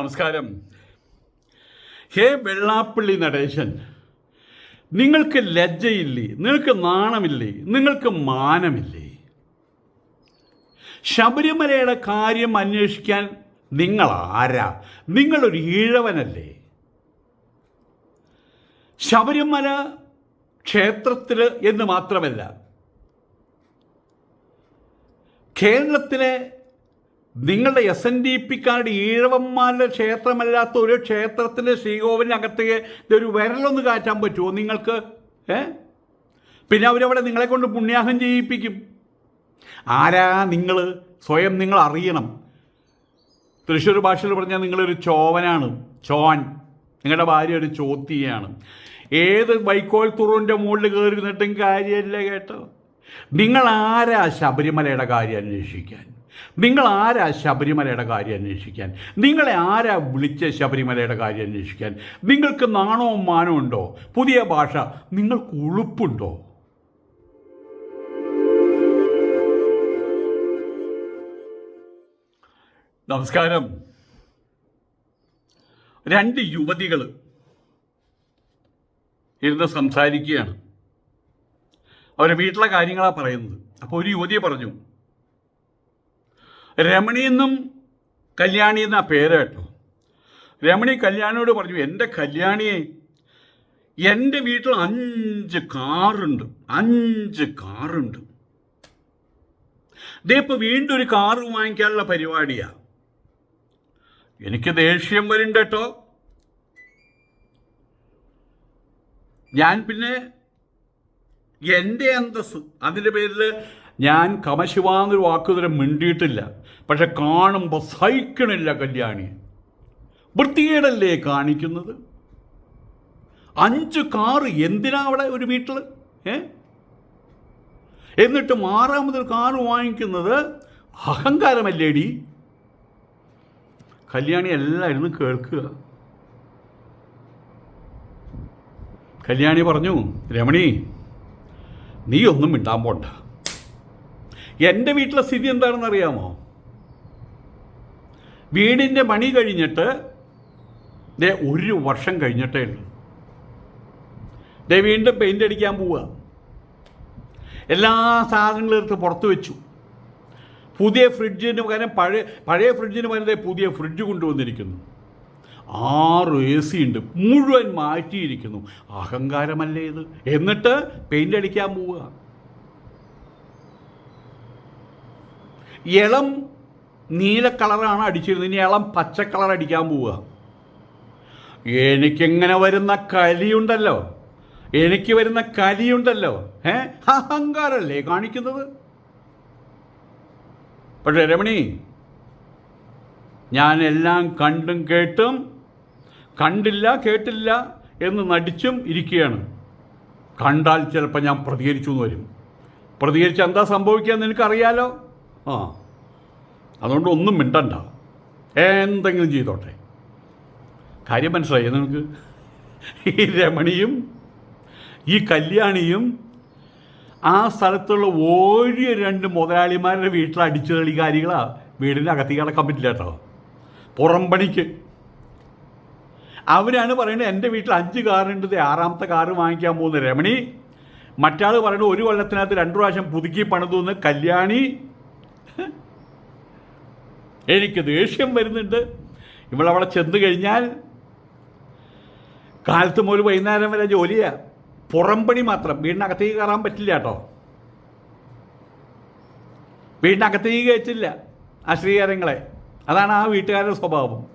നമസ്കാരം. ഹേ വെള്ളാപ്പള്ളി നടേശൻ നിങ്ങൾക്ക് ലജ്ജയില്ലേ? നിങ്ങൾക്ക് നാണമില്ലേ? നിങ്ങൾക്ക് മാനമില്ലേ? ശബരിമലയുടെ കാര്യം അന്വേഷിക്കാൻ നിങ്ങൾ ആരാ? നിങ്ങളൊരു ഈഴവനല്ലേ? ശബരിമല ക്ഷേത്രത്തിൽ എന്ന് മാത്രമല്ല കേരളത്തിലെ നിങ്ങളുടെ എസ് എൻ ഡി പിക്കാരുടെ ഈഴവന്മാരുടെ ക്ഷേത്രമല്ലാത്ത ഒരു ക്ഷേത്രത്തിന്റെ ശ്രീകോവിലിനകത്തേക്ക് ഒരു വിരലൊന്ന് കാറ്റാൻ പറ്റുമോ നിങ്ങൾക്ക്? ഏ? പിന്നെ അവരവിടെ നിങ്ങളെ കൊണ്ട് പുണ്യാഹം ചെയ്യിപ്പിക്കും. ആരാ നിങ്ങൾ? സ്വയം നിങ്ങൾ അറിയണം. തൃശ്ശൂർ ഭാഷയിൽ പറഞ്ഞാൽ നിങ്ങളൊരു ചോവനാണ്. ചോൻ നിങ്ങളുടെ ഭാര്യ ഒരു ചോത്തിയാണ്. ഏത് വൈക്കോൽ തുറുവിന്റെ മുകളിൽ കയറി നിന്നിട്ടും കാര്യമല്ല കേട്ടോ. നിങ്ങൾ ആരാ ശബരിമലയുടെ കാര്യം അന്വേഷിക്കാൻ? നിങ്ങൾ ആരാ ശബരിമലയുടെ കാര്യം അന്വേഷിക്കാൻ? നിങ്ങളെ ആരാ വിളിച്ച ശബരിമലയുടെ കാര്യം അന്വേഷിക്കാൻ? നിങ്ങൾക്ക് നാണവും മാനവും ഉണ്ടോ? പുതിയ ഭാഷ നിങ്ങൾക്ക് ഉളുപ്പുണ്ടോ? നമസ്കാരം. രണ്ട് യുവതികൾ ഇരുന്ന് സംസാരിക്കുകയാണ്. അവരെ വീട്ടിലെ കാര്യങ്ങളാണ് പറയുന്നത്. അപ്പോൾ ഒരു യുവതിയെ പറഞ്ഞു രമണി എന്നും കല്യാണി എന്നാ പേര് കേട്ടോ. രമണി കല്യാണിയോട് പറഞ്ഞു എന്റെ കല്യാണിയെ എന്റെ വീട്ടിൽ അഞ്ച് കാറുണ്ട് അഞ്ച് കാറുണ്ട്. ദേ ഇപ്പോൾ വീണ്ടും ഒരു കാറ് വാങ്ങിക്കാനുള്ള പരിപാടിയാണ് എനിക്ക് ദേഷ്യം വരുന്നുണ്ട് കേട്ടോ. ഞാൻ പിന്നെ എന്റെ അന്തസ് അതിന്റെ പേരിൽ ഞാൻ കമശിവാന്നൊരു വാക്കുതരം മിണ്ടിയിട്ടില്ല. പക്ഷെ കാണുമ്പോൾ സഹിക്കണില്ല കല്യാണി. വൃത്തികേടല്ലേ കാണിക്കുന്നത്? അഞ്ച് കാറ് എന്തിനാ അവിടെ ഒരു വീട്ടിൽ ഏ? എന്നിട്ട് ആറാമതൊരു കാറ് വാങ്ങിക്കുന്നത് അഹങ്കാരമല്ലേടി? കല്യാണി എല്ലായിരുന്നു കേൾക്കുക. കല്യാണി പറഞ്ഞു രമണി നീ ഒന്നും മിണ്ടാൻ പോണ്ട. എന്റെ വീട്ടിലെ സ്ഥിതി എന്താണെന്ന് അറിയാമോ? വീടിന്റെ മണി കഴിഞ്ഞിട്ട് ദേ ഒരു വർഷം കഴിഞ്ഞിട്ടേ ഉള്ളൂ. ദേ വീണ്ടും പെയിന്റ് അടിക്കാൻ പോവുക എല്ലാ സാധനങ്ങളും എടുത്ത് പുറത്ത് വെച്ചു. പുതിയ ഫ്രിഡ്ജിന് പകരം പഴയ പഴയ ഫ്രിഡ്ജിന് പകരം പുതിയ ഫ്രിഡ്ജ് കൊണ്ടുവന്നിരിക്കുന്നു. ആറ് എ സി ഉണ്ട് മുഴുവൻ മാറ്റിയിരിക്കുന്നു. അഹങ്കാരമല്ലേ ഇത്? എന്നിട്ട് പെയിന്റ് അടിക്കാൻ പോവുക ഇളം നീല കളറാണ് അടിച്ചിരുന്നത്. ഇനി ഇളം പച്ച കളർ അടിക്കാൻ പോവുക. എനിക്കിങ്ങനെ വരുന്ന കലിയുണ്ടല്ലോ. എനിക്ക് വരുന്ന കലിയുണ്ടല്ലോ. ഏ? അഹങ്കാരല്ലേ കാണിക്കുന്നത്? പക്ഷേ രമണി ഞാൻ എല്ലാം കണ്ടും കേട്ടും കണ്ടില്ല കേട്ടില്ല എന്ന് നടിച്ചും ഇരിക്കുകയാണ്. കണ്ടാൽ ചിലപ്പോൾ ഞാൻ പ്രതികരിച്ചു എന്ന് വരും. പ്രതികരിച്ച് എന്താ സംഭവിക്കുക എന്ന് എനിക്കറിയാലോ ആ. അതുകൊണ്ട് ഒന്നും മിണ്ടണ്ട. എന്തെങ്കിലും ചെയ്തോട്ടെ. കാര്യം മനസ്സിലായി നിങ്ങൾക്ക്? ഈ രമണിയും ഈ കല്യാണിയും ആ സ്ഥലത്തുള്ള ഒരു രണ്ട് മുതലാളിമാരുടെ വീട്ടിൽ അടിച്ചു കളി കാര്യങ്ങളാണ് വീടിന്റെ അകത്തേക്ക് കിടക്കാൻ പറ്റില്ല കേട്ടോ. പുറംപണിക്ക് അവരാണ് പറയുന്നത് എന്റെ വീട്ടിൽ അഞ്ച് കാറുണ്ട് ആറാമത്തെ കാറ് വാങ്ങിക്കാൻ പോകുന്ന രമണി. മറ്റാൾ പറയുന്നത് ഒരു കൊല്ലത്തിനകത്ത് രണ്ട് പ്രാവശ്യം പുതുക്കി പണിതുന്ന് കല്യാണി. എനിക്ക് ദേഷ്യം വരുന്നുണ്ട്. ഇവളവിടെ ചെന്ന് കഴിഞ്ഞാൽ കാലത്ത് മുതൽ വൈകുന്നേരം വരെ ജോലിയാ. പുറംപണി മാത്രം. വീടിനകത്തേക്ക് കയറാൻ പറ്റില്ല കേട്ടോ. വീടിനകത്തേക്ക് കയറ്റില്ല ആ ശ്രീകാര്യങ്ങളെ അതാണ് ആ വീട്ടുകാരുടെ സ്വഭാവം.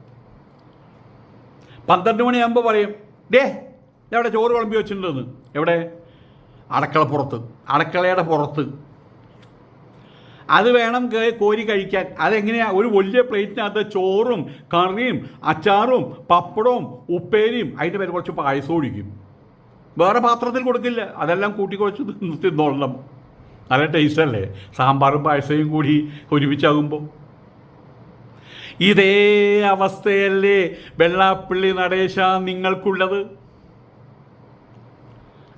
പന്ത്രണ്ട് മണിയാകുമ്പോൾ പറയും ഡേ എവിടെ ചോറ് വിളമ്പി വെച്ചിട്ടുണ്ടെന്ന്? എവിടെ? അടക്കള പുറത്ത്. അടക്കളയുടെ പുറത്ത്. അത് വേണം കോരി കഴിക്കാൻ. അതെങ്ങനെയാ? ഒരു വലിയ പ്ലേറ്റിനകത്ത് ചോറും കറിയും അച്ചാറും പപ്പടവും ഉപ്പേരിയും അതിന്റെ പേര് കുറച്ച് പായസം ഒഴിക്കും. വേറെ പാത്രത്തിൽ കൊടുക്കില്ല. അതെല്ലാം കൂട്ടി കുറച്ച് തിന്നോളണം നല്ല ടേസ്റ്റല്ലേ സാമ്പാറും പായസവും കൂടി ഒരുമിച്ചാകുമ്പോൾ ഇതേ അവസ്ഥയല്ലേ വെള്ളാപ്പള്ളി നടേശ നിങ്ങൾക്കുള്ളത്?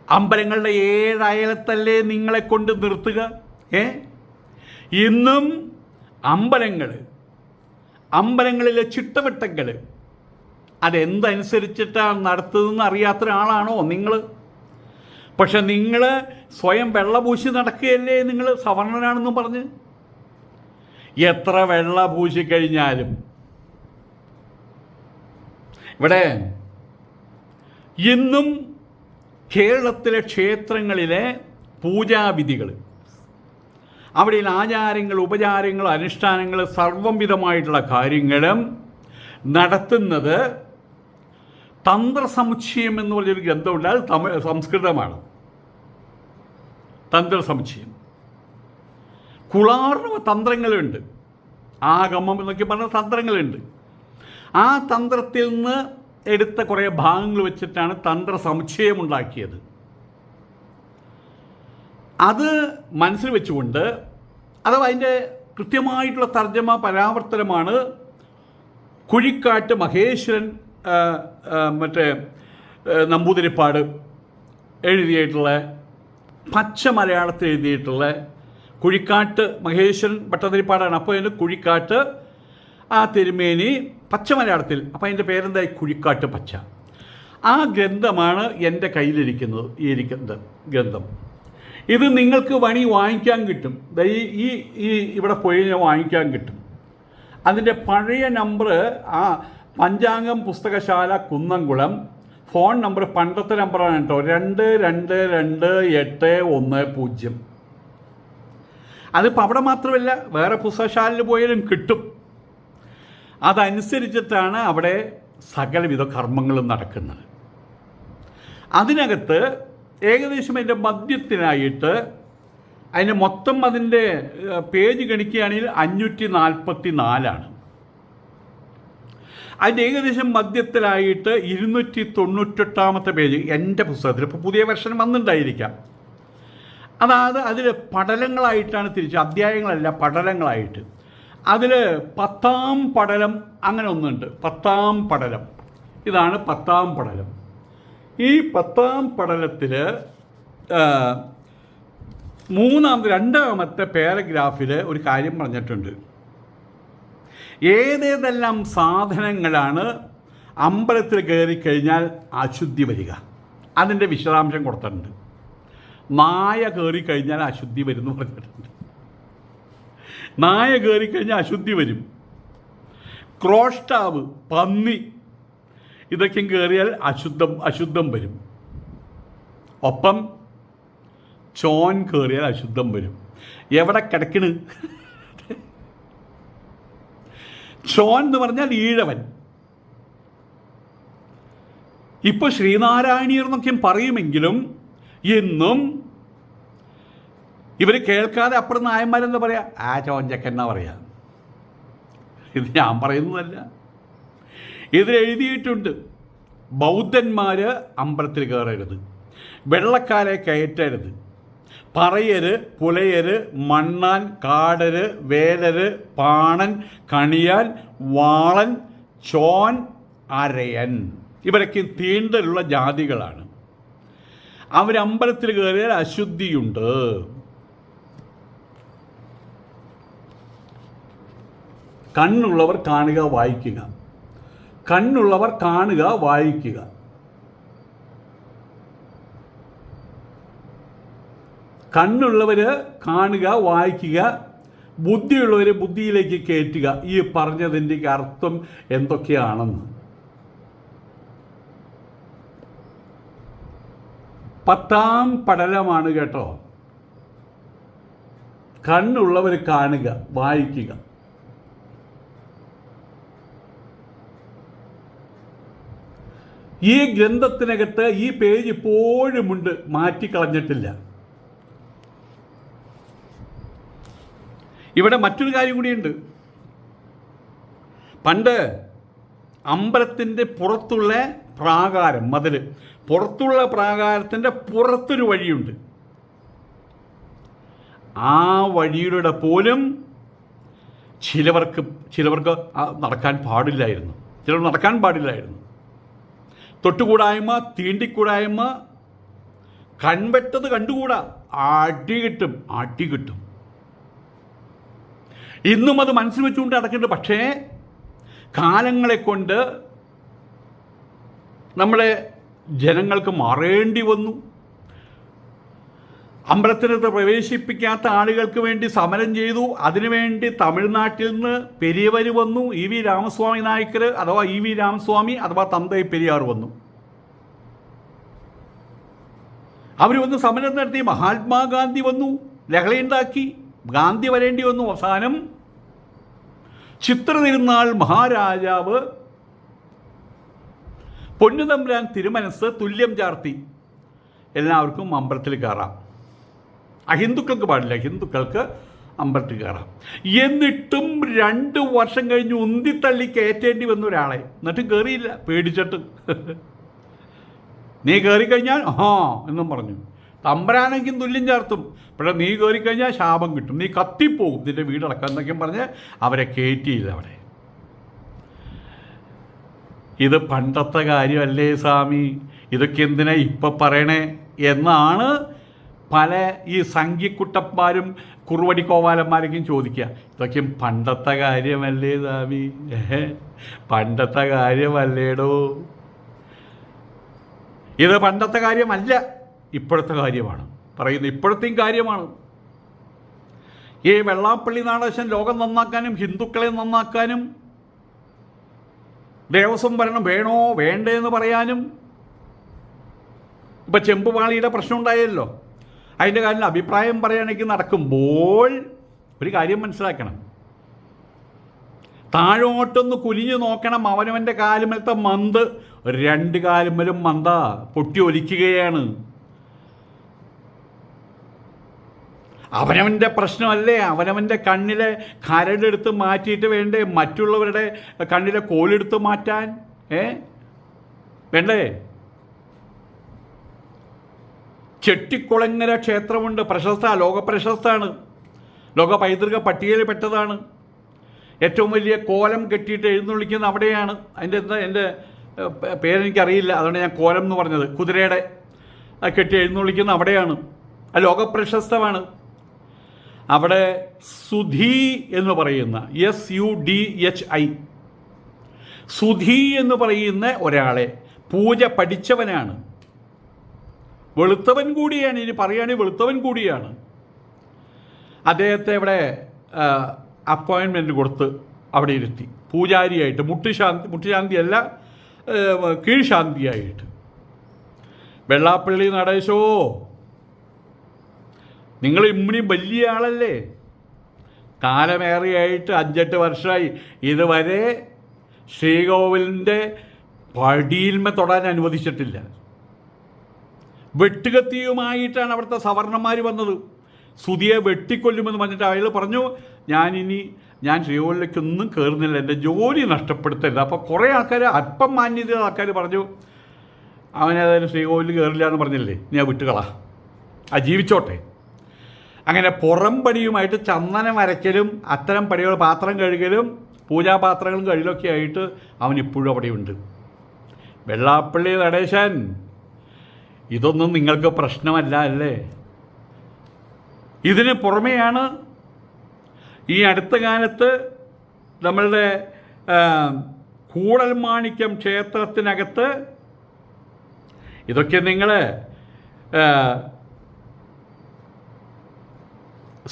അമ്പലങ്ങളുടെ ഏഴയലത്തല്ലേ നിങ്ങളെ കൊണ്ട് നിർത്തുക? ഏ? ഇന്നും അമ്പലങ്ങൾ അമ്പലങ്ങളിലെ ചിട്ടവട്ടങ്ങൾ അതെന്തനുസരിച്ചിട്ടാണ് നടത്തുന്നതെന്ന് അറിയാത്ത ഒരാളാണോ നിങ്ങൾ പക്ഷെ നിങ്ങൾ സ്വയം വെള്ളപൂശി നടക്കുകയല്ലേ നിങ്ങൾ സവർണനാണെന്നും പറഞ്ഞ്? എത്ര വെള്ള പൂശിക്കഴിഞ്ഞാലും ഇവിടെ ഇന്നും കേരളത്തിലെ ക്ഷേത്രങ്ങളിലെ പൂജാവിധികൾ അവിടെയുള്ള ആചാരങ്ങൾ ഉപചാരങ്ങൾ അനുഷ്ഠാനങ്ങൾ സർവംവിധമായിട്ടുള്ള കാര്യങ്ങളും നടത്തുന്നത് തന്ത്രസമുച്ചയം എന്ന് പറഞ്ഞൊരു ഗ്രന്ഥമുണ്ട്. അത് തമിഴ് സംസ്കൃതമാണ്. തന്ത്രസമുച്ചയം. കുളാർന്ന തന്ത്രങ്ങളുണ്ട്. ആഗമം എന്നൊക്കെ പറഞ്ഞ തന്ത്രങ്ങളുണ്ട്. ആ തന്ത്രത്തിൽ നിന്ന് എടുത്ത കുറേ ഭാഗങ്ങൾ വെച്ചിട്ടാണ് തന്ത്ര സമുച്ചയം ഉണ്ടാക്കിയത്. അത് മനസ്സിൽ വെച്ചുകൊണ്ട് അഥവാ അതിന്റെ കൃത്യമായിട്ടുള്ള തർജമ പരാവർത്തനമാണ് കുഴിക്കാട്ട് മഹേശ്വരൻ മറ്റേ നമ്പൂതിരിപ്പാട് എഴുതിയിട്ടുള്ള പച്ച മലയാളത്തിൽ എഴുതിയിട്ടുള്ള കുഴിക്കാട്ട് മഹേശ്വരൻ ഭട്ടതിരിപ്പാടാണ്. അപ്പോൾ അതിന്റെ കുഴിക്കാട്ട് ആ തിരുമേനി പച്ച മലയാളത്തിൽ. അപ്പോൾ അതിന്റെ പേരെന്തായി? കുഴിക്കാട്ട് പച്ച. ആ ഗ്രന്ഥമാണ് എന്റെ കയ്യിലിരിക്കുന്നത് ഈ ഇരിക്കുന്നത് ഗ്രന്ഥം. ഇത് നിങ്ങൾക്ക് വണി വാങ്ങിക്കാൻ കിട്ടും. ഈ ഈ ഇവിടെ പോയി കഴിഞ്ഞാൽ വാങ്ങിക്കാൻ കിട്ടും. അതിന്റെ പഴയ നമ്പർ ആ പഞ്ചാംഗം പുസ്തകശാല കുന്നംകുളം. ഫോൺ നമ്പർ പണ്ടത്തെ നമ്പറാണ് കേട്ടോ. രണ്ട് രണ്ട് രണ്ട് എട്ട് ഒന്ന് പൂജ്യം. അതിപ്പോൾ അവിടെ മാത്രമല്ല വേറെ പുസ്തകശാലയിൽ പോയാലും കിട്ടും. അതനുസരിച്ചിട്ടാണ് അവിടെ സകലവിധ കർമ്മങ്ങളും നടക്കുന്നത്. അതിനകത്ത് ഏകദേശം അതിന്റെ മദ്യത്തിനായിട്ട് അതിന്റെ മൊത്തം അതിന്റെ പേജ് ഗണിക്കുകയാണെങ്കിൽ അഞ്ഞൂറ്റി നാൽപ്പത്തി നാലാണ് അതിന്റെ ഏകദേശം മധ്യത്തിലായിട്ട് ഇരുന്നൂറ്റി തൊണ്ണൂറ്റെട്ടാമത്തെ പേജ് എന്റെ പുസ്തകത്തിൽ ഇപ്പോൾ പുതിയ വെർഷൻ വന്നിട്ടുണ്ടായിരിക്കാം അതായത് അതിൽ പടലങ്ങളായിട്ടാണ് തിരിച്ച് അധ്യായങ്ങളല്ല പടലങ്ങളായിട്ട് അതിൽ പത്താം പടലം അങ്ങനെ ഒന്നുണ്ട്. പത്താം പടലം ഇതാണ് പത്താം പടലം ഈ പത്താം പഠനത്തിൽ മൂന്നാമത്തെ രണ്ടാമത്തെ പാരഗ്രാഫിൽ ഒരു കാര്യം പറഞ്ഞിട്ടുണ്ട്. ഏതേതെല്ലാം സാധനങ്ങളാണ് അമ്പലത്തിൽ കയറി കഴിഞ്ഞാൽ അശുദ്ധി വരിക? അതിന്റെ വിശദാംശം കൊടുത്തിട്ടുണ്ട്. നായ കയറി കഴിഞ്ഞാൽ അശുദ്ധി വരും എന്ന് പറഞ്ഞിട്ടുണ്ട്. നായ കയറി കഴിഞ്ഞാൽ അശുദ്ധി വരും. ക്രോഷ്ടാവ് പന്നി ഇതൊക്കെ കയറിയാൽ അശുദ്ധം അശുദ്ധം വരും. ഒപ്പം ചോൻ കയറിയാൽ അശുദ്ധം വരും. എവിടെ കിടക്കണ്? ചോൻ എന്ന് പറഞ്ഞാൽ ഈഴവൻ. ഇപ്പോൾ ശ്രീനാരായണീയർ എന്നൊക്കെയും പറയുമെങ്കിലും എന്നും ഇവർ കേൾക്കാതെ അപ്പുറം നായന്മാരെന്താ പറയാ? ആ ചോഞ്ചക്കൻ എന്നാ പറയാ? ഇത് ഞാൻ പറയുന്നതല്ല. ഇതിൽ എഴുതിയിട്ടുണ്ട് ബൗദ്ധന്മാർ അമ്പലത്തിൽ കയറരുത്. വെള്ളക്കാരെ കയറ്റരുത്. പറയര് പുലയര് മണ്ണാൻ കാടര് വേലര് പാണൻ കണിയാൻ വാളൻ ചോൻ അരയൻ. ഇവരൊക്കെ തീണ്ടലുള്ള ജാതികളാണ്. അവരമ്പലത്തിൽ കയറിയാൽ അശുദ്ധിയുണ്ട്. കണ്ണുള്ളവർ കാണുക വായിക്കുക. കണ്ണുള്ളവർ കാണുക വായിക്കുക. കണ്ണുള്ളവർ കാണുക വായിക്കുക. ബുദ്ധിയുള്ളവർ ബുദ്ധിയിലേക്ക് കയറ്റുക ഈ പറഞ്ഞതിന്റെ അർത്ഥം എന്തൊക്കെയാണെന്ന്. പത്താം പടലമാണ് കേട്ടോ. കണ്ണുള്ളവർ കാണുക വായിക്കുക. ഈ ഗ്രന്ഥത്തിനകത്ത് ഈ പേജ് ഇപ്പോഴുമുണ്ട് മാറ്റിക്കളഞ്ഞിട്ടില്ല. ഇവിടെ മറ്റൊരു കാര്യം കൂടിയുണ്ട്. പണ്ട് അമ്പലത്തിന്റെ പുറത്തുള്ള പ്രാകാരം മതിൽ പുറത്തുള്ള പ്രാകാരത്തിന്റെ പുറത്തൊരു വഴിയുണ്ട്. ആ വഴിയിലൂടെ പോലും ചിലവർക്ക് ചിലവർക്ക് നടക്കാൻ പാടില്ലായിരുന്നു. ചിലർ നടക്കാൻ പാടില്ലായിരുന്നു. തൊട്ടുകൂടായ്മ തീണ്ടിക്കൂടായ്മ കൺവെട്ടത് കണ്ടുകൂടാ. അടി കിട്ടും അടി കിട്ടും. ഇന്നും അത് മനസ്സിൽ വെച്ചുകൊണ്ട് നടക്കുന്നുണ്ട് പക്ഷേ കാലങ്ങളെ കൊണ്ട് നമ്മളെ ജനങ്ങൾക്ക് മാറേണ്ടി വന്നു. അമ്പലത്തിനകത്ത് പ്രവേശിപ്പിക്കാത്ത ആളുകൾക്ക് വേണ്ടി സമരം ചെയ്തു. അതിനുവേണ്ടി തമിഴ്നാട്ടിൽ നിന്ന് പെരിയവർ വന്നു. ഇ വി രാമസ്വാമി നായ്ക്കർ അഥവാ ഇ വി രാമസ്വാമി അഥവാ തന്തൈ പെരിയാർ വന്നു. അവർ വന്ന് സമരം നടത്തി. മഹാത്മാഗാന്ധി വന്നു. ലഹളയുണ്ടാക്കി. ഗാന്ധി വരേണ്ടി വന്നു. അവസാനം ചിത്ര തിരുനാൾ മഹാരാജാവ് പൊന്നുതമ്പുരാൻ തിരുമനസ് തുല്യം ചാർത്തി. എല്ലാവർക്കും അമ്പലത്തിൽ കയറാം. അഹിന്ദുക്കൾക്ക് പാടില്ല. ഹിന്ദുക്കൾക്ക് അമ്പലത്തിൽ കയറാം. എന്നിട്ടും രണ്ട് വർഷം കഴിഞ്ഞ് ഉന്തിത്തള്ളി കയറ്റേണ്ടി വന്ന ഒരാളെ. എന്നിട്ടും കയറിയില്ല. പേടിച്ചിട്ട്. നീ കയറിക്കഴിഞ്ഞാൽ ആ എന്നും പറഞ്ഞു. തമ്പരാനെങ്കിൽ തുല്യം ചേർത്തും. പക്ഷേ നീ കയറിക്കഴിഞ്ഞാൽ ശാപം കിട്ടും. നീ കത്തിപ്പോകും. നിന്റെ വീടടക്കം എന്നൊക്കെയും പറഞ്ഞ് അവരെ കയറ്റിയില്ല അവിടെ. ഇത് പണ്ടത്തെ കാര്യമല്ലേ സ്വാമി? ഇതൊക്കെ എന്തിനാ ഇപ്പം പറയണേ? എന്നാണ് പല ഈ സംഘിക്കുട്ടന്മാരും കുറുവടി കോവാലന്മാരൊക്കെയും ചോദിക്കുക ഇതൊക്കെ പണ്ടത്തെ കാര്യമല്ലേ സ്വാമി പണ്ടത്തെ കാര്യമല്ലേടോ? ഇത് പണ്ടത്തെ കാര്യമല്ല ഇപ്പോഴത്തെ കാര്യമാണ്. പറയുന്നത് ഇപ്പോഴത്തെയും കാര്യമാണ്. ഈ വെള്ളാപ്പള്ളി നാടകശൻ ലോകം നന്നാക്കാനും ഹിന്ദുക്കളെ നന്നാക്കാനും ദേവസ്വം ഭരണം വേണോ വേണ്ടേ എന്ന് പറയാനും ഇപ്പം ചെമ്പുപാളിയുടെ പ്രശ്നം ഉണ്ടായല്ലോ. അതിന്റെ കാര്യം അഭിപ്രായം പറയുകയാണെങ്കിൽ നടക്കുമ്പോൾ ഒരു കാര്യം മനസ്സിലാക്കണം. താഴോട്ടൊന്ന് കുലിഞ്ഞു നോക്കണം അവനവന്റെ കാലുമലത്തെ മന്ത്. രണ്ട് കാലുമലും മന്ത പൊട്ടി ഒലിക്കുകയാണ്. അവനവന്റെ പ്രശ്നമല്ലേ? അവനവന്റെ കണ്ണിലെ കരടെടുത്ത് മാറ്റിയിട്ട് വേണ്ടേ? മറ്റുള്ളവരുടെ കണ്ണിലെ കോലെടുത്ത് മാറ്റാൻ? ഏ? വേണ്ടേ? ചെട്ടിക്കുളങ്ങര ക്ഷേത്രമുണ്ട്. പ്രശസ്ത ലോക പ്രശസ്തമാണ് ലോക പൈതൃക പട്ടികയിൽ പെട്ടതാണ്. ഏറ്റവും വലിയ കോലം കെട്ടിയിട്ട് എഴുന്നള്ളിക്കുന്ന അവിടെയാണ്. അതിന്റെ എന്താ എന്റെ പേരെനിക്കറിയില്ല. അതുകൊണ്ട് ഞാൻ കോലം എന്ന് പറഞ്ഞത്. കുതിരയുടെ കെട്ടി എഴുന്നള്ളിക്കുന്ന അവിടെയാണ്. ആ ലോക പ്രശസ്തമാണ് അവിടെ സുധി എന്ന് പറയുന്ന S U D H I Sudhi എന്ന് പറയുന്ന ഒരാളെ പൂജ പഠിച്ചവനാണ്. വെളുത്തവൻ കൂടിയാണ്. ഇനി പറയുകയാണെങ്കിൽ വെളുത്തവൻ കൂടിയാണ്. അദ്ദേഹത്തെ ഇവിടെ അപ്പോയിൻമെന്റ് കൊടുത്ത് അവിടെ ഇരുത്തി. പൂജാരിയായിട്ട് മുട്ടുശാന്തി മുട്ടിശാന്തി അല്ല കീഴ്ശാന്തിയായിട്ട്. വെള്ളാപ്പള്ളി നടേശോ നിങ്ങൾ ഇമ്മിണി വലിയ ആളല്ലേ? കാലമേറെയായിട്ട് അഞ്ചെട്ട് വർഷമായി ഇതുവരെ ശ്രീകോവിലിന്റെ പടിയിന്മ തൊടാൻ അനുവദിച്ചിട്ടില്ല. വെട്ടുകത്തിയുമായിട്ടാണ് അവിടുത്തെ സവർണന്മാർ വന്നത്. സുതിയെ വെട്ടിക്കൊല്ലുമെന്ന് പറഞ്ഞിട്ട് അയാൾ പറഞ്ഞു ഞാനിനി ഞാൻ ശ്രീകോളിലേക്കൊന്നും കയറുന്നില്ല എന്റെ ജോലി നഷ്ടപ്പെടുത്തരുത്. അപ്പോൾ കുറേ ആൾക്കാർ അല്പം മാന്യത ആൾക്കാർ പറഞ്ഞു അവനേതായാലും ശ്രീകോവിലിൽ കയറില്ല എന്ന് പറഞ്ഞില്ലേ? ഞാൻ വിട്ടുകളാ. ആ ജീവിച്ചോട്ടെ. അങ്ങനെ പുറം പടിയുമായിട്ട് ചന്ദനം വരയ്ക്കലും അത്തരം പടികൾ പാത്രം കഴുകലും പൂജാപാത്രങ്ങളും കഴുകലൊക്കെ ആയിട്ട് അവൻ ഇപ്പോഴും അവിടെയുണ്ട്. വെള്ളാപ്പള്ളി നടേശൻ ഇതൊന്നും നിങ്ങൾക്ക് പ്രശ്നമല്ല അല്ലേ? ഇതിന് പുറമെയാണ് ഈ അടുത്ത കാലത്ത് നമ്മളുടെ കൂടൽ കൂടൽമാണിക്യം ക്ഷേത്രത്തിനകത്ത് ഇതൊക്കെ നിങ്ങൾ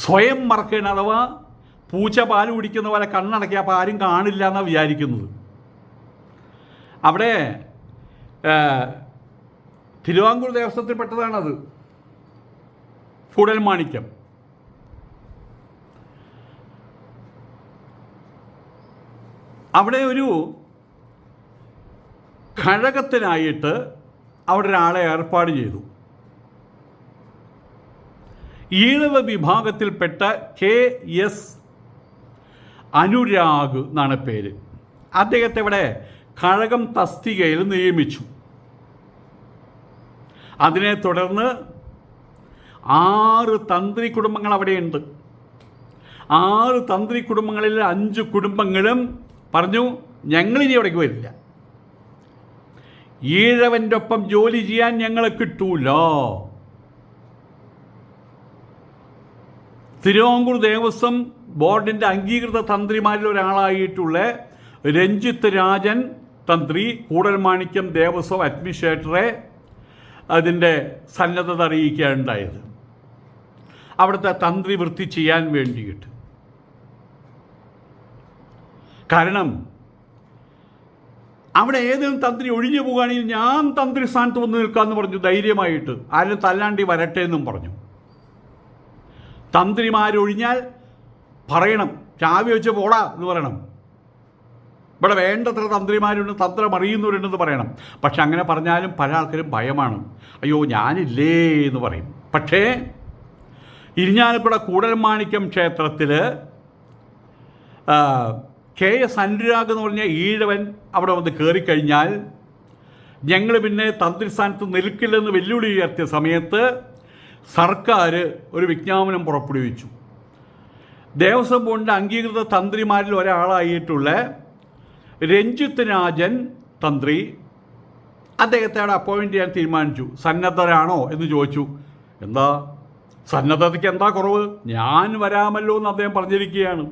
സ്വയം മറക്കണം അഥവാ പൂച്ച പാൽ കുടിക്കുന്ന പോലെ കണ്ണടക്കി അപ്പോൾ ആരും കാണില്ല എന്നാണ് വിചാരിക്കുന്നത്. അവിടെ തിരുവാങ്കൂർ ദേവസ്വത്തിൽപ്പെട്ടതാണത് കൂടൽ മാണിക്യം. അവിടെ ഒരു ഘഴകത്തിനായിട്ട് അവിടെ ഒരാളെ ഏർപ്പാട് ചെയ്തു. ഈഴവ വിഭാഗത്തിൽപ്പെട്ട കെ എസ് അനുരാഗ് എന്നാണ് പേര്. അദ്ദേഹത്തെ ഇവിടെ കഴകം തസ്തികയിൽ നിയമിച്ചു. അതിനെ തുടർന്ന് ആറ് തന്ത്രി കുടുംബങ്ങൾ അവിടെയുണ്ട്. ആറ് തന്ത്രി കുടുംബങ്ങളിൽ അഞ്ച് കുടുംബങ്ങളും പറഞ്ഞു ഞങ്ങളിനി അവിടേക്ക് വരില്ല. ഈഴവന്റെ ഒപ്പം ജോലി ചെയ്യാൻ ഞങ്ങളെ കിട്ടൂല. തിരുവാങ്കൂർ ദേവസ്വം ബോർഡിന്റെ അംഗീകൃത തന്ത്രിമാരിൽ ഒരാളായിട്ടുള്ള രഞ്ജിത്ത് രാജൻ തന്ത്രി കൂടൽമാണിക്യം ദേവസ്വം അഡ്മിനിസ്ട്രേറ്ററെ അതിന്റെ സന്നദ്ധത അറിയിക്കുകയുണ്ടായത് അവിടുത്തെ തന്ത്രി വൃത്തി ചെയ്യാൻ വേണ്ടിയിട്ട്. കാരണം അവിടെ ഏതെങ്കിലും തന്ത്രി ഒഴിഞ്ഞു പോകുകയാണെങ്കിൽ ഞാൻ തന്ത്രി സ്ഥാനത്ത് വന്ന് നിൽക്കാമെന്ന് പറഞ്ഞു. ധൈര്യമായിട്ട്. ആരും തല്ലാണ്ടി വരട്ടെ എന്നും പറഞ്ഞു. തന്ത്രിമാരൊഴിഞ്ഞാൽ പറയണം. ചാവി വെച്ച് പോടാ എന്ന് പറയണം. ഇവിടെ വേണ്ടത്ര തന്ത്രിമാരുണ്ട് തന്ത്രം അറിയുന്നവരുണ്ടെന്ന് പറയണം. പക്ഷെ അങ്ങനെ പറഞ്ഞാലും പല ആൾക്കാരും ഭയമാണ്. അയ്യോ ഞാനില്ലേ എന്ന് പറയും. പക്ഷേ ഇരിഞ്ഞാലക്കുട കൂടൽമാണിക്യം ക്ഷേത്രത്തിൽ കെ എസ് അനുരാഗ് എന്ന് പറഞ്ഞ ഈഴവൻ അവിടെ വന്ന് കയറിക്കഴിഞ്ഞാൽ ഞങ്ങൾ പിന്നെ തന്ത്രിസ്ഥാനത്ത് നിൽക്കില്ലെന്ന് വെല്ലുവിളി ഉയർത്തിയ സമയത്ത് സർക്കാർ ഒരു വിജ്ഞാപനം പുറപ്പെടുവിച്ചു. ദേവസ്വം ബോർഡിന്റെ അംഗീകൃത തന്ത്രിമാരിൽ ഒരാളായിട്ടുള്ള രഞ്ജിത്ത് രാജൻ തന്ത്രി. അദ്ദേഹത്തെ അവിടെ അപ്പോയിന്റ് ചെയ്യാൻ തീരുമാനിച്ചു. സന്നദ്ധരാണോ എന്ന് ചോദിച്ചു. എന്താ? സന്നദ്ധതയ്ക്ക് എന്താ കുറവ്? ഞാൻ വരാമല്ലോ എന്ന് അദ്ദേഹം പറഞ്ഞിരിക്കുകയാണ്.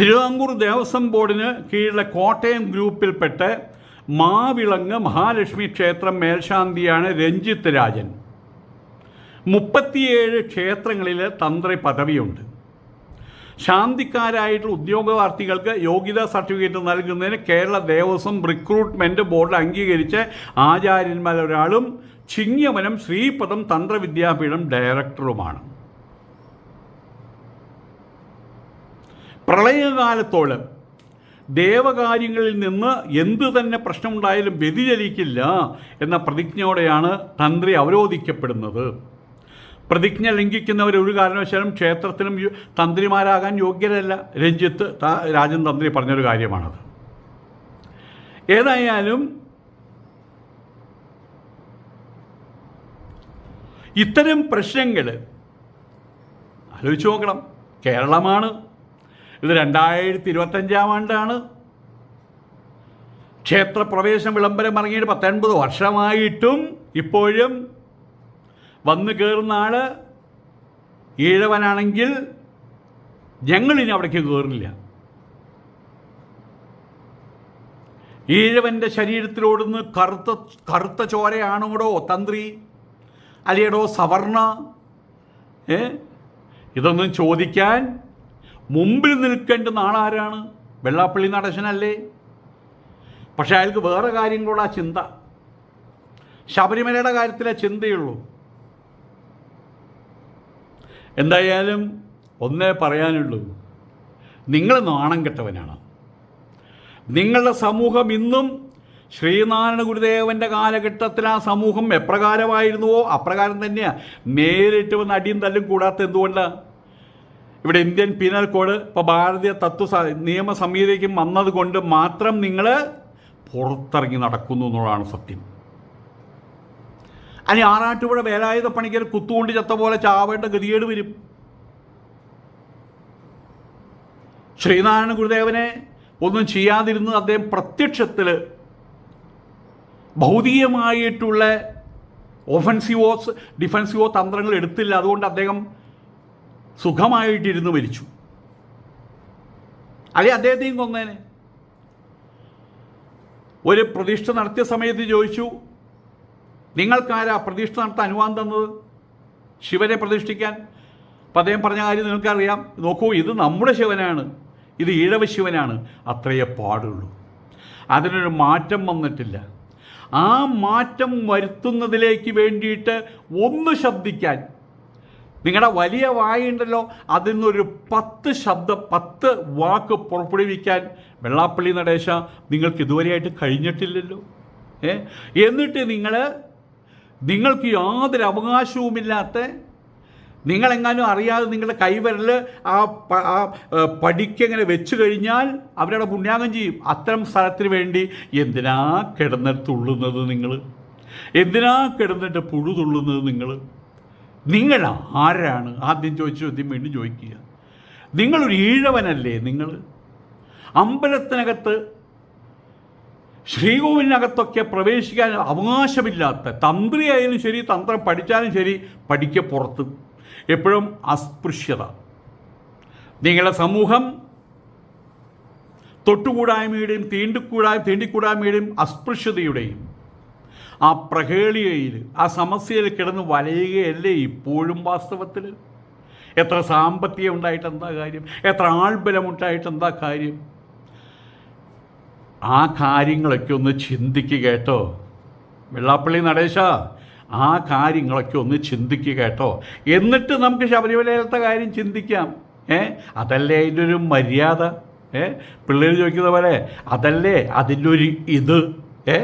തിരുവിതാംകൂർ ദേവസ്വം ബോർഡിന് കീഴിലെ കോട്ടയം ഗ്രൂപ്പിൽപ്പെട്ട് മാവിളങ്ങ് മഹാലക്ഷ്മി ക്ഷേത്രം മേൽശാന്തിയാണ് രഞ്ജിത്ത് രാജൻ. മുപ്പത്തിയേഴ് ക്ഷേത്രങ്ങളിൽ തന്ത്രി പദവിയുണ്ട് ശാന്തിക്കാരായിട്ടുള്ള ഉദ്യോഗാർത്ഥികൾക്ക് യോഗ്യതാ സർട്ടിഫിക്കറ്റ് നൽകുന്നതിന് കേരള ദേവസ്വം റിക്രൂട്ട്മെന്റ് ബോർഡ് അംഗീകരിച്ച ആചാര്യന്മാരൊരാളും ചിങ്ങവനം ശ്രീപദം തന്ത്രവിദ്യാപീഠം ഡയറക്ടറുമാണ്. പ്രളയകാലത്തോട് ദേവകാര്യങ്ങളിൽ നിന്ന് എന്തു തന്നെ പ്രശ്നമുണ്ടായാലും വ്യതിചലിക്കില്ല എന്ന പ്രതിജ്ഞയോടെയാണ് തന്ത്രി അവരോധിക്കപ്പെടുന്നത്. പ്രതിജ്ഞ ലംഘിക്കുന്നവർ ഒരു കാരണവശാലും ക്ഷേത്രത്തിനും തന്ത്രിമാരാകാൻ യോഗ്യരല്ല. രഞ്ജിത്ത് രാജൻ തന്ത്രി പറഞ്ഞൊരു കാര്യമാണത്. ഏതായാലും ഇത്തരം പ്രശ്നങ്ങൾ ആലോചിച്ച് നോക്കണം. കേരളമാണ്. ഇത് രണ്ടായിരത്തി ഇരുപത്തഞ്ചാം ആണ്ടാണ്. ക്ഷേത്രപ്രവേശന വിളംബരം ഇറങ്ങിയിട്ട് പത്തൊൻപത് വർഷമായിട്ടും ഇപ്പോഴും വന്നു കയറുന്ന ആൾ ഈഴവനാണെങ്കിൽ ഞങ്ങളിനി അവിടേക്ക് കയറില്ല ഈഴവന്റെ ശരീരത്തിലോടുന്ന് കറുത്ത കറുത്ത ചോരയാണോടോ തന്ത്രി? അല്ലയടോ സവർണ? ഏ? ഇതൊന്നും ചോദിക്കാൻ മുമ്പിൽ നിൽക്കേണ്ടുന്ന ആളാരാണ് വെള്ളാപ്പള്ളി നടശനല്ലേ? പക്ഷെ അയാൾക്ക് വേറെ കാര്യങ്ങളുള്ള ചിന്ത. ശബരിമലയുടെ കാര്യത്തിലെ ചിന്തയുള്ളൂ എന്തായാലും ഒന്നേ പറയാനുള്ളൂ. നിങ്ങൾ നാണം കെട്ടവനാണ്. നിങ്ങളുടെ സമൂഹം ഇന്നും ശ്രീനാരായണ ഗുരുദേവന്റെ കാലഘട്ടത്തിൽ ആ സമൂഹം എപ്രകാരമായിരുന്നുവോ? അപ്രകാരം തന്നെയാണ് നേരിട്ട് വന്ന് അടിയും തല്ലും കൂടാത്ത എന്തുകൊണ്ടാണ് ഇവിടെ ഇന്ത്യൻ പിനൽ കോഡ് ഇപ്പോൾ ഭാരതീയ തത്വ നിയമ സംഹിതയ്ക്കും വന്നതുകൊണ്ട് മാത്രം നിങ്ങൾ പുറത്തിറങ്ങി നടക്കുന്നു എന്നുള്ളതാണ് സത്യം. അനി ആറാട്ടുപുഴ വേലായുധ പണിക്കർ കുത്തുകൊണ്ട് ചത്ത പോലെ ചാവേണ്ട ഗതികേട് വരും. ശ്രീനാരായണ ഗുരുദേവനെ ഒന്നും ചെയ്യാതിരുന്നത് അദ്ദേഹം പ്രത്യക്ഷത്തിൽ ഭൗതികമായിട്ടുള്ള ഒഫൻസീവോ ഡിഫൻസീവോ തന്ത്രങ്ങൾ എടുത്തില്ല. അതുകൊണ്ട് അദ്ദേഹം സുഖമായിട്ടിരുന്ന് മരിച്ചു. അല്ലെ അദ്ദേഹത്തെയും കൊന്നേനെ. ഒരു പ്രതിഷ്ഠ നടത്തിയ സമയത്ത് ചോദിച്ചു നിങ്ങൾക്കാരാ പ്രതിഷ്ഠ നടത്താൻ അനുവാദം തന്നത്? ശിവനെ പ്രതിഷ്ഠിക്കാൻ? അപ്പം പറഞ്ഞ കാര്യം നിങ്ങൾക്കറിയാം. നോക്കൂ ഇത് നമ്മുടെ ശിവനാണ്. ഇത് ഈഴവ ശിവനാണ്. അത്രയേ പാടുള്ളൂ. അതിനൊരു മാറ്റം വന്നിട്ടില്ല. ആ മാറ്റം വരുത്തുന്നതിലേക്ക് വേണ്ടിയിട്ട് ഒന്ന് ശബ്ദിക്കാൻ. നിങ്ങളുടെ വലിയ വായുണ്ടല്ലോ അതിൽ നിന്നൊരു പത്ത് ശബ്ദം പത്ത് വാക്ക് പുറപ്പെടുവിക്കാൻ വെള്ളാപ്പള്ളി നടേശ നിങ്ങൾക്ക് ഇതുവരെയായിട്ട് കഴിഞ്ഞിട്ടില്ലല്ലോ. ഏ? എന്നിട്ട് നിങ്ങൾ നിങ്ങൾക്ക് യാതൊരു അവകാശവുമില്ലാത്ത നിങ്ങളെങ്ങാനും അറിയാതെ നിങ്ങളുടെ കൈവരൽ ആ ആ പടിക്കങ്ങനെ വെച്ച് കഴിഞ്ഞാൽ അവരവിടെ പുണ്യാഗം ചെയ്യും. അത്തരം സ്ഥലത്തിന് വേണ്ടി എന്തിനാ കിടന്നിട്ട് തുള്ളുന്നത് നിങ്ങൾ? എന്തിനാ കിടന്നിട്ട് പുഴു തുള്ളുന്നത് നിങ്ങൾ? നിങ്ങൾ ആരാണ്? ആദ്യം ചോദിച്ച ചോദ്യം വീണ്ടും ചോദിക്കുക. നിങ്ങളൊരു ഈഴവനല്ലേ നിങ്ങൾ? അമ്പലത്തിനകത്ത് ശ്രീകോവിലിനകത്തൊക്കെ പ്രവേശിക്കാൻ അവകാശമില്ലാത്ത തന്ത്രിയായാലും ശരി തന്ത്രം പഠിച്ചാലും ശരി പഠിക്ക പുറത്ത്. എപ്പോഴും അസ്പൃശ്യത. നിങ്ങളുടെ സമൂഹം തൊട്ടുകൂടായ്മയുടെയും തീണ്ടിക്കൂടാ തീണ്ടിക്കൂടായ്മയുടെയും അസ്പൃശ്യതയുടെയും ആ പ്രഹേളികയിൽ ആ സമസ്യയിൽ കിടന്ന് വലയുകയല്ലേ ഇപ്പോഴും വാസ്തവത്തിൽ? എത്ര സാമ്പത്തികം ഉണ്ടായിട്ട് എന്താ കാര്യം? എത്ര ആൾബലം ഉണ്ടായിട്ട് എന്താ കാര്യം? ആ കാര്യങ്ങളൊക്കെ ഒന്ന് ചിന്തിക്കുക കേട്ടോ. വെള്ളാപ്പള്ളി നടേശ ആ കാര്യങ്ങളൊക്കെ ഒന്ന് ചിന്തിക്കുക കേട്ടോ. എന്നിട്ട് നമുക്ക് ശബരിമലയിലത്തെ കാര്യം ചിന്തിക്കാം. ഏ? അതല്ലേ അതിന്റെ ഒരു മര്യാദ? ഏ? പിള്ളേർ ചോദിക്കുന്ന പോലെ അതല്ലേ അതിന്റെ ഒരു ഇത്? ഏ?